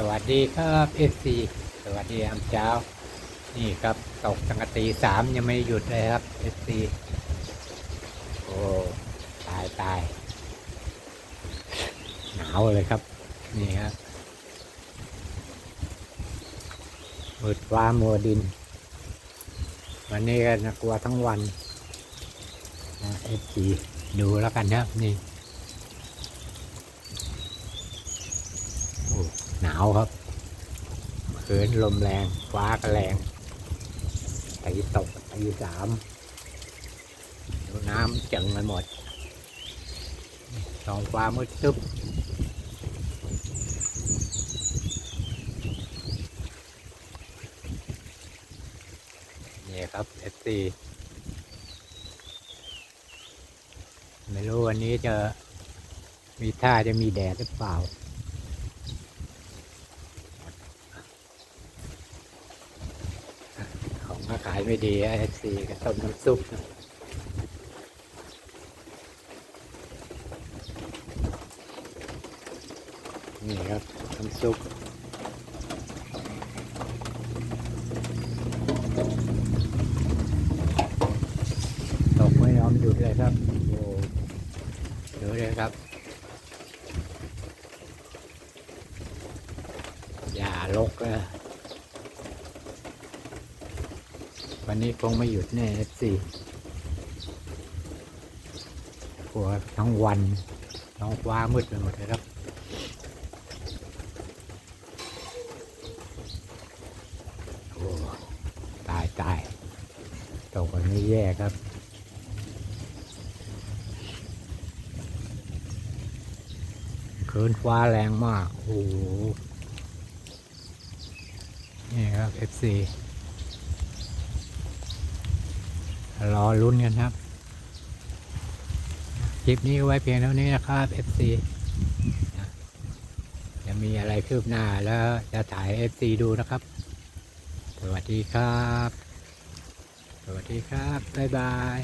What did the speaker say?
สวัสดีครับเอฟซีสวัสดีอามเช้า นี่ครับตกตั้งแต่ตีสามยังไม่หยุดเลยครับเอฟซีโอ้ตายตายหนาวเลยครับ นี่ครับมืดฟ้ามัวดิน วันนี้ก็น่ากลัวทั้งวันเอฟซีดูแล้วกันนะครับนี่ โอ้ หนาวครับคืนลมแรง ฟ้าก็แรงตีตกตีสามน้ำจังไปหมดท้องฟ้ามืดตึ๊บนี่ครับเอสซีไม่รู้วันนี้จะมีท่าจะมีแดดหรือเปล่า ของมาขายไม่ดีเอซีก็ต้มน้ำซุปนะนี่ครับน้ำซุปตกไม่ยอมหยุดเลยครับโอ้ดูเลยครับ อย่าลกนะ วันนี้คงไม่หยุดแน่สิกลัวทั้งวันท้องฟ้ามืดไปหมดเลยครับโอ้ตายตายตกวันนี้แย่ครับคืนฟ้าแรงมาก โอ้โหนี่ครับ FC รอลุ้นกันครับ คลิปนี้ไว้เพียงเท่านี้นะครับ FC จะมีอะไรคืบหน้าแล้วจะถ่าย FC ดูนะครับ สวัสดีครับ สวัสดีครับ บ๊ายบาย